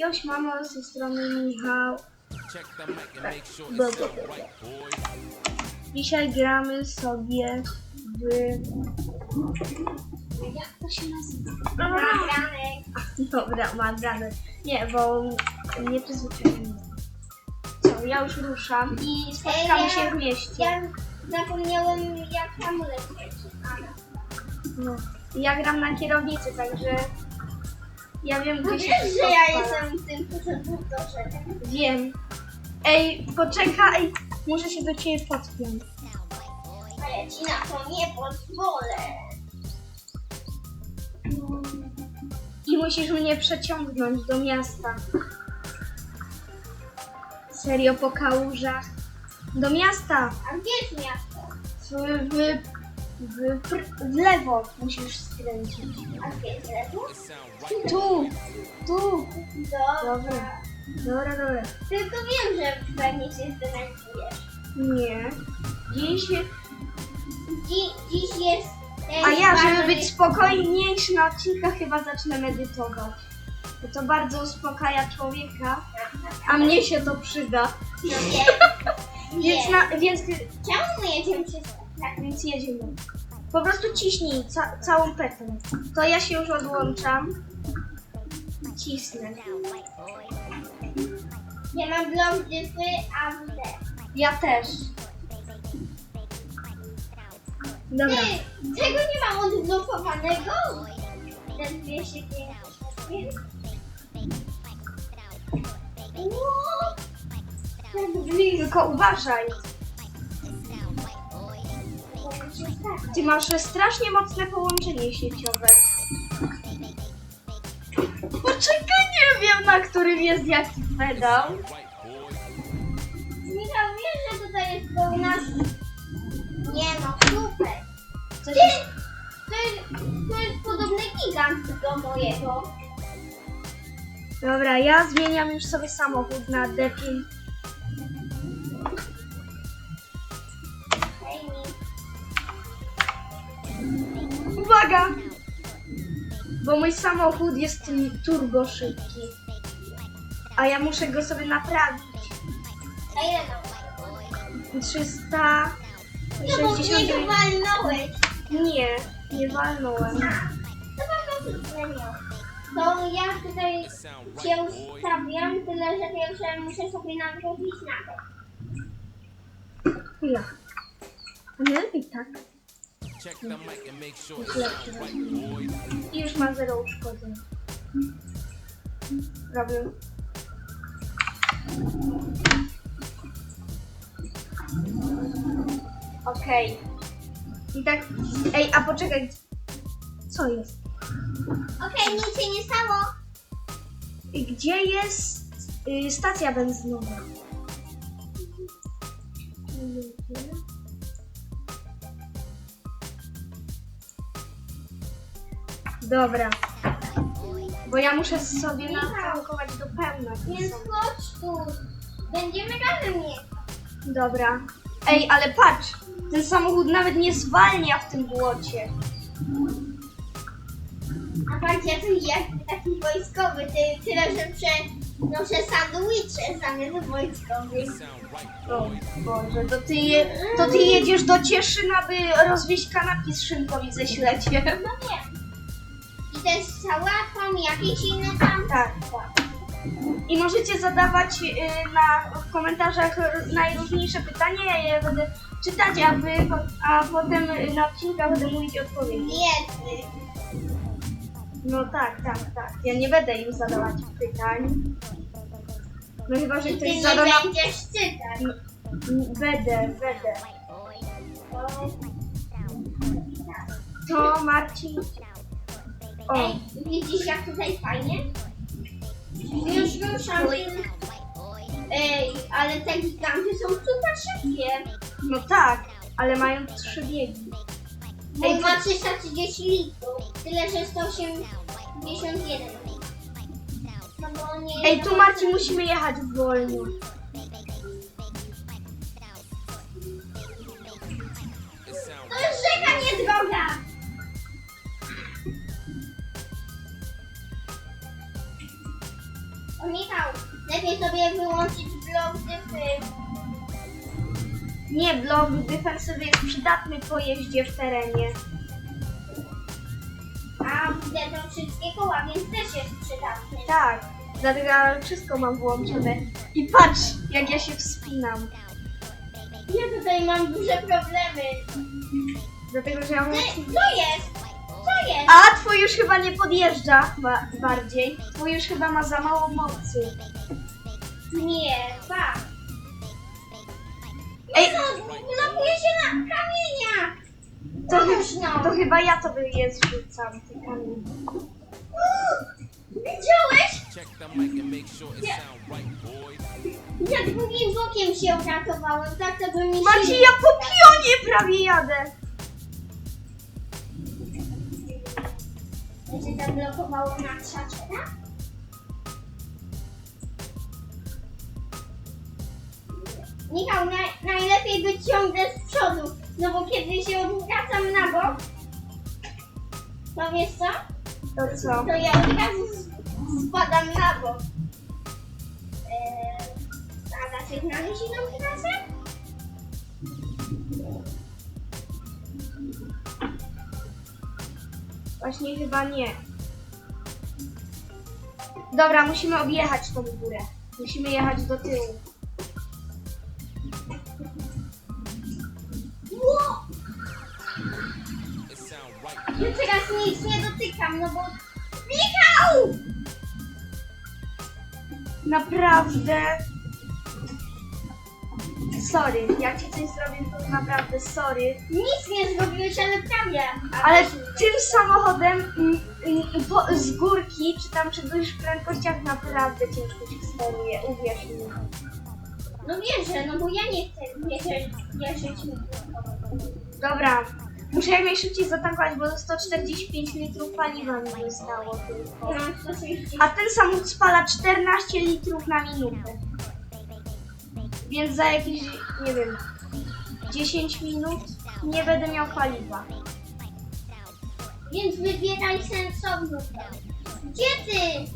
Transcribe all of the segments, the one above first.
Już mamo, z tej strony Michał. Boys. Dzisiaj gramy sobie w... Jak to się nazywa? Nagranek. Dobra, maganek. Nie, bo nie przyzwyczaiłem. Co, ja już ruszam i spotkamy się w mieście. Ja zapomniałem jak amulet leci. No. Ja gram na kierownicy, także ja wiem, gdzie się Wiesz, że ja odpala. jestem tym konserwatorem. Wiem. Ej, poczekaj, muszę się do ciebie podpiąć. Ale ci na to nie pozwolę. I musisz mnie przeciągnąć do miasta. Serio, po kałużach. Do miasta! A gdzie jest miasto? W, w, w, w lewo musisz skręcić. A gdzie jest lewo? Tu! Tu! Dobra. Dobra. Dobra, dobra. Tylko wiem, że pewnie się zdenerwujesz. Nie. Dziś... Dziś, dziś jest... e, A ja, żeby być spokojniejszy na odcinkach, chyba zacznę medytować. Bo to bardzo uspokaja człowieka, a mnie się to przyda. Wiem. Więc, Nie. na, więc, Czemu my jedziemy przez... Tak, więc jedziemy. Po prostu ciśnij ca, całą petę. To ja się już odłączam. Cisnę. ja mam a w D. Ja też. Dobra. Ty, tego nie mam odblokowanego? Ten 255. Ło! Tak blisko. Tylko uważaj. Ty masz strasznie mocne połączenie sieciowe. Poczekaj, nie wiem na którym jest jaki pedał. Michał, wiesz, że tutaj jest do nas... Nie no, super. Coś Ty, to jest, to jest podobny gigant do mojego. Dobra, ja zmieniam już sobie samochód na D5. Uwaga! Bo mój samochód jest turbo szybki. A ja muszę go sobie naprawić. A ile no? 300... No bo w niego walnąłeś. Nie, nie walnąłem. To prostu zmieniło. To ja tutaj boys. ustawiam, tyle że pierwsze muszę sobie nadrobić na to. Ja. A nie lepiej tak. I już ma zero uszkodzeń. Robię. Okej. I tak. Ej, a poczekaj. Co jest? Okej, nic się nie stało. I Gdzie jest y, stacja benzynowa? Dobra. Bo ja muszę sobie natankować do pełna. Więc chodź tu. Będziemy razem jechać. Dobra. Ej, ale patrz! Ten samochód nawet nie zwalnia w tym błocie. A patrz, ja tu jakby taki wojskowy, ty, tyle że przenoszę sandwicze zamiast wojskowych. O. Boże, to ty, je, to ty jedziesz do Cieszyna, by rozwieźć kanapki z szynką i ze śleciem. No nie. Też sałatą, jakieś inne tam. Tak, tak. I możecie zadawać y, na, w komentarzach najróżniejsze pytania, ja je będę czytać, a, wy, a potem y, na odcinkach będę mówić odpowiedzi. Biedny. No tak, tak, tak. Ja nie będę już zadawać pytań. No chyba, że I ty ktoś nie zada na... będziesz czytać. Będę, będę. Bo... To Marcin... O, widzisz jak tutaj fajnie? Już ruszam. Ej, ale te giganty są super szybkie. no tak, ale mają trzy biegi. Ej, ma 330 litrów. Tyle, że 181. No bo nie... Ej, tu Marcin musimy jechać wolno. Michał, lepiej sobie wyłączyć blok dyfy. Nie, blok defensywy jest przydatny po jeździe w terenie. A widzę to wszystkie koła, więc też jest przydatny. Tak, dlatego ja wszystko mam włączone. I patrz, jak ja się wspinam. Ja tutaj mam duże problemy. Dlatego, że ja mam... Ty, co jest? Jest? A, twój już chyba nie podjeżdża ba bardziej. Twój już chyba ma za mało mocy. Nie, pa. Ej, No, blokuje się na kamieniach. to, Późno. to chyba ja tobie je zrzucam, ty kamień. Widziałeś? Check the mic and make sure it sound right, boys. Ja drugim bokiem się uratowałem, tak to by mi się... Macie, ja po pionie prawie jadę. Zablokowało na trzaczera? Michał, naj, najlepiej być ciągle z przodu, no bo kiedy się odwracam na bok, to wiesz co? To co? To ja od razu spadam na bok. Eee, a zasygnamy się tą trasę? Właśnie chyba nie. Dobra, musimy objechać tą górę. Musimy jechać do tyłu. Ło! Ja teraz nic nie dotykam, no bo... Michał! Naprawdę. Sorry, jak ci coś zrobię, to naprawdę sorry. Nic nie zrobiłeś, ale prawie. Ale tym samochodem mm, mm, po, z górki, czy tam przy dużych prędkościach naprawdę ciężko się steruje, uwierz mi. No wierzę, no bo ja nie chcę wierzyć, wierzyć mi. Dobra, muszę jak najszybciej zatankować, bo 145 litrów paliwa mi zostało tylko. 160. A ten samochód spala 14 litrów na minutę. Więc za jakieś, nie wiem, 10 minut nie będę miał paliwa. Więc wybieraj sensowną. Gdzie ty?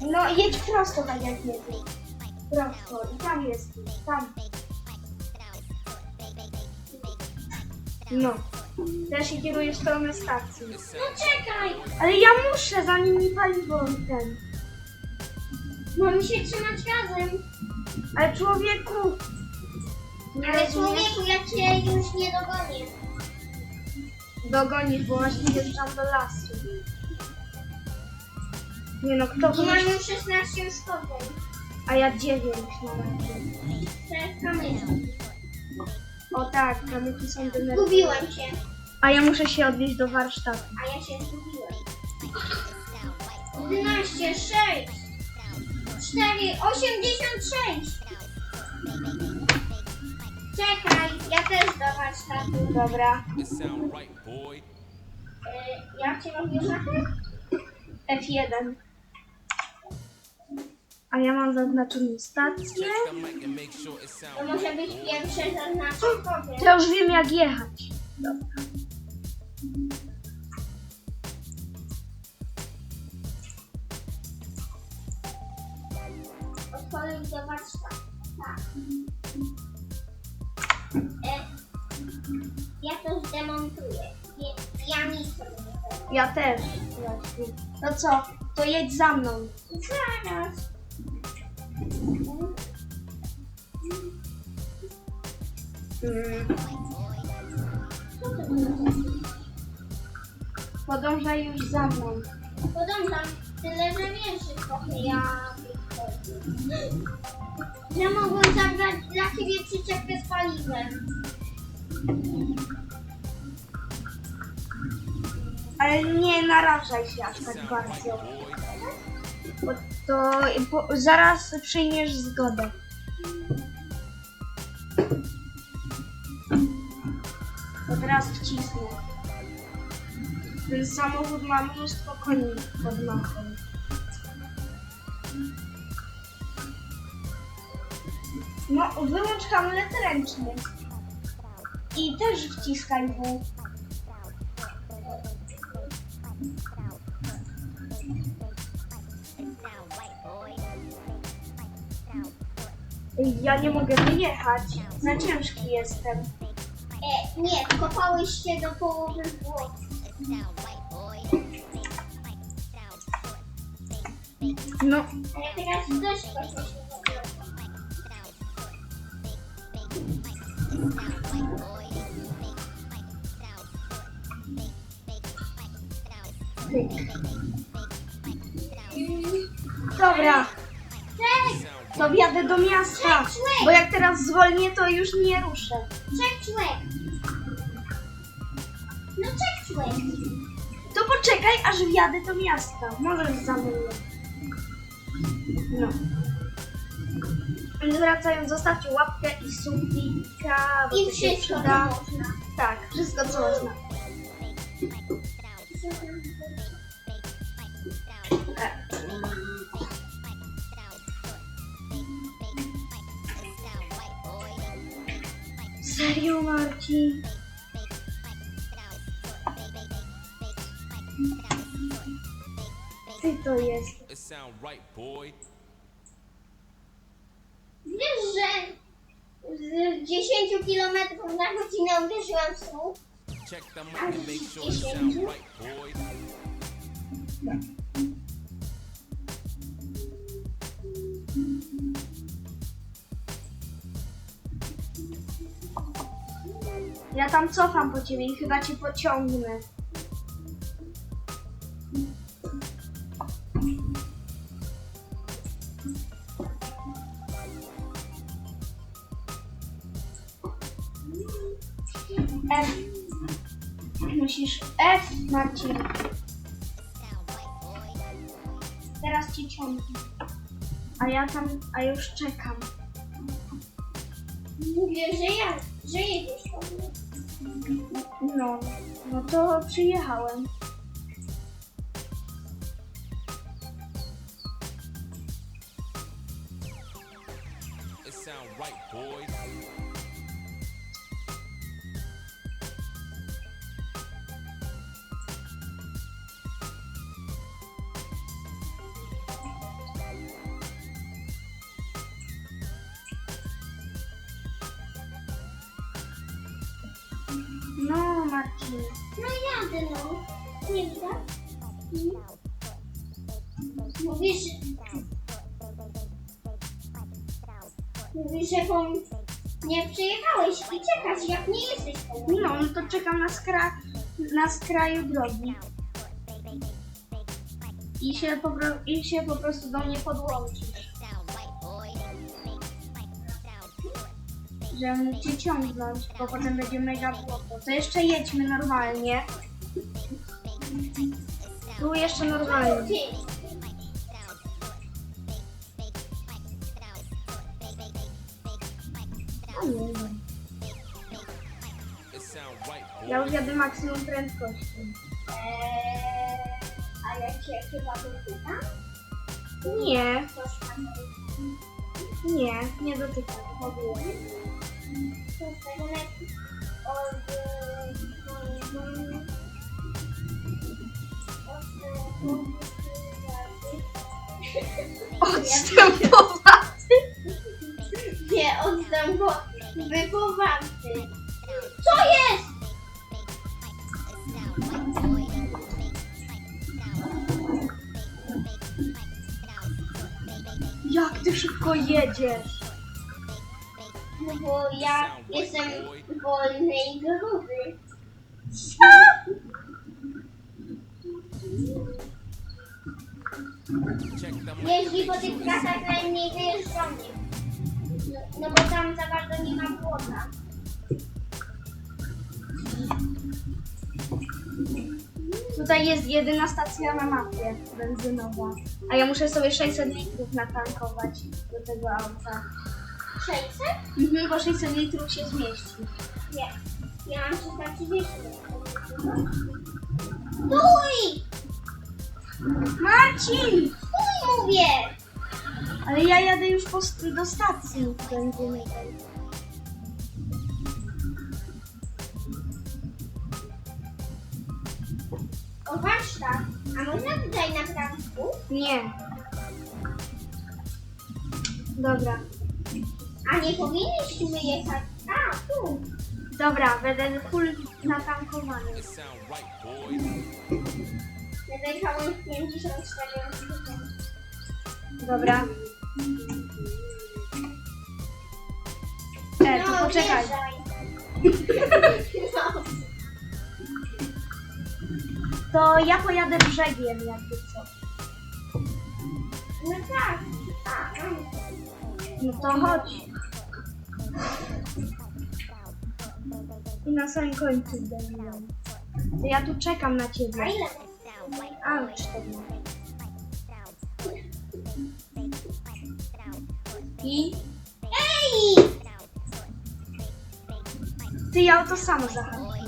No jedź prosto tak jak jedzie. Prosto i tam jest, tam. No. Teraz się kieruję w stronę stacji. No czekaj! Ale ja muszę, zanim mi paliwo ten. Mamy się trzymać razem. Ale człowieku! Nie Ale rozumiesz? człowieku, ja cię już nie dogonię. Dogonisz, bo właśnie wjeżdżam do lasu. Nie no, kto I mam wymyślił? już 16 uszkodzeń. A ja 9 na razie. Kamyczki. O tak, kamyki są denerwujące. Zgubiłem się. A ja muszę się odwieźć do warsztatu. A ja się zgubiłem. 11, 6, 4, 86. Czekaj, ja też do warsztatu. Dobra. Y, jak cię robię żachę? F1. A ja mam zaznaczoną stację. To może być pierwsze zaznaczę powiem. To już wiem jak jechać. Dobra. Do warsztatu. Tak. E, ja to zdemontuję. Ja nic sobie nie. Ja też. No co? To jedź za mną. Zaraz. Mm. Podążaj już za mną. Podążam, tyle że wiesz, że trochę ja... Ja mogłem zabrać dla ciebie przyczepkę z paliwem. Ale nie narażaj się aż tak bardzo. Bo to bo zaraz przyjmiesz zgodę. To teraz wcisnę. Ten samochód ma mnóstwo koni pod machą. No, wyłącz hamulec ręczny. I też wciskaj W. Ja nie mogę wyjechać. Za ciężki jestem. E, nie, kopałeś się do połowy włosów. No. Ale teraz też kopałeś dobra. To wjadę do miasta. Bo jak teraz zwolnię, to już nie ruszę. Cześć, człek! No cześć, człek! To poczekaj, aż wjadę do miasta. Możesz za mną. No. Wracając, zostawcie łapkę i subika. bo I to się wszystko przyda. to można. Tak, wszystko co można. E. Serio, Marcin? Ty to jest. It sound right, boy. Wiesz, że z 10 km na godzinę uderzyłam w słup? Check the mic and make sure it sound right, boy. Ja tam cofam po ciebie i chyba cię pociągnę. Tam, a już czekam. Mówię, że ja, że jedziesz po mnie. No, no to przyjechałem. It sound right, boy. No, Marcin. No jadę no. Nie widać? Mhm. Mówisz, mówisz, że po nie przyjechałeś i czekasz, jak nie jesteś po mnie. No, no to czekam na, skra na skraju drogi. I się, po I się po prostu do mnie podłączysz. Mógł cię ciągnąć, bo potem będzie mega błoto. To jeszcze jedźmy normalnie. Tu jeszcze normalnie. Ja już jadę maksimum prędkości. eee, a ja cię chyba dotykam? Nie, nie, nie dotykam w ogóle. To z jestem the mic. Jeździ po tych trasach najmniej wyjeżdżonych. No, no bo tam za bardzo nie ma błota. Tutaj jest jedyna stacja na mapie benzynowa. A ja muszę sobie 600 litrów natankować do tego auta. 600? Mhm, bo 600 litrów się zmieści. Nie. Ja mam 330. Stój! Marcin! Stój mówię! Ale ja jadę już po, st- do stacji benzynowej. O warsztat. A można tutaj naprawić pół? Nie. Dobra. A nie powinniśmy jechać. A, tu. Dobra, będę full natankowany. Będę jechałem 54 Dobra. E, to poczekaj. No, To ja pojadę brzegiem jakby co. no tak. A, no. No to chodź. I na samym końcu. To ja tu czekam na A ciebie. ile? A. I Ej! ty ja o to samo zahamuję.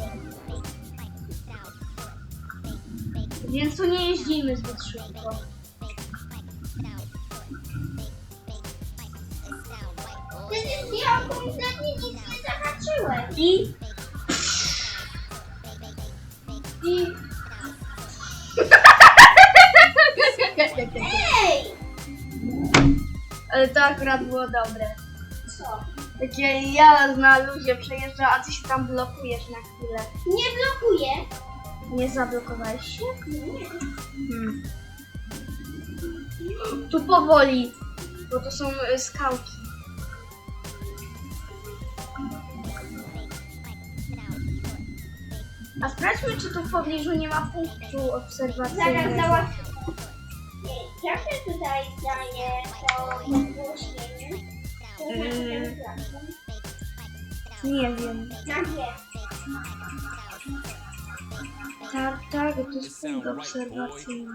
Więc tu nie jeździmy zbyt szybko. Przecież ja kompletnie nic nie zahaczyłem. I... I... Ej! Ale to akurat było dobre. Co? Takie ja na luzie przejeżdżam, a ty się tam blokujesz na chwilę. Nie blokuję. Nie zablokowałeś się? Nie. Hmm. Tu powoli, bo to są y, skałki. A sprawdźmy, czy tu w pobliżu nie ma punktu Zaraz obserwacyjnego. załatwię. Nie, Jak się tutaj daje to podgłośnienie? To Mm. Nie wiem. Na gdzie? Tak, tak, to jest punkt obserwacyjny.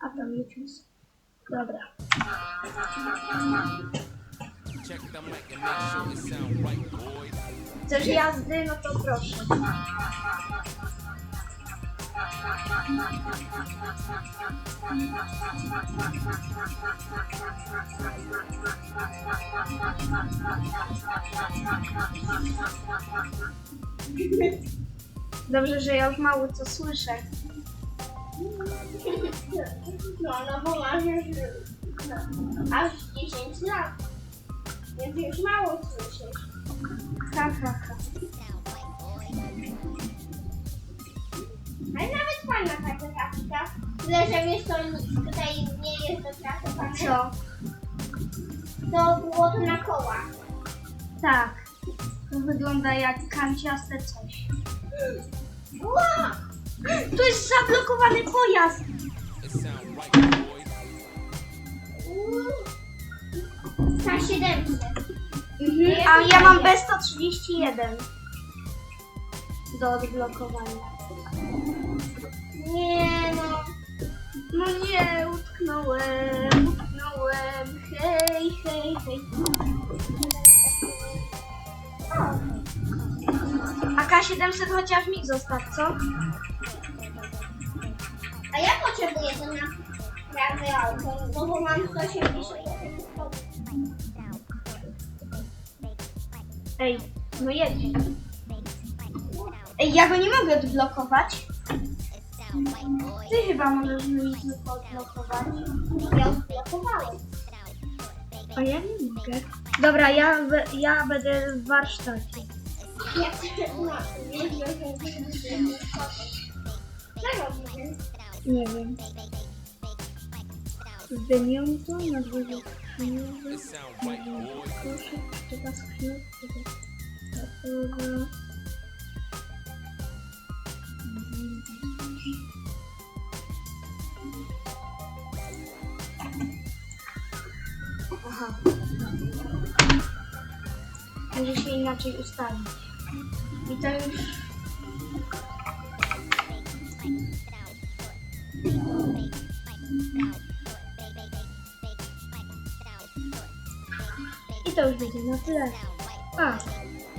A tam jest. Dobra. Chcesz jazdy? No to proszę. Dobrze, że ja już mało co słyszę. No, no bo masz już no, aż 10 lat. Więc już mało słyszysz. Ha, ha, ha. Ale nawet fajna taka grafika. Tyle, że wiesz, to nic tutaj nie jest dopracowane. Co? To było to na kołach. Tak. To wygląda jak kanciaste coś. Wow! To jest zablokowany pojazd! It sound right, boys. K700. Mhm, a ja mam B131 do odblokowania. Nie no. No nie, utknąłem, utknąłem, hej, hej, hej. A K700 chociaż mi zostaw, co? A ja potrzebuję to na prawe auto, no bo mam 181. Ej, no jedź. Ej, ja go nie mogę odblokować. Ty chyba możesz mi odblokować. Ja odblokowałem. A ja nie mogę. Dobra, ja, ja będę w warsztacie. No, nie wiem, wiem. Zdejmiąco na dworze Aha. Się inaczej ustawić. I to już... I to już będzie na tyle. A,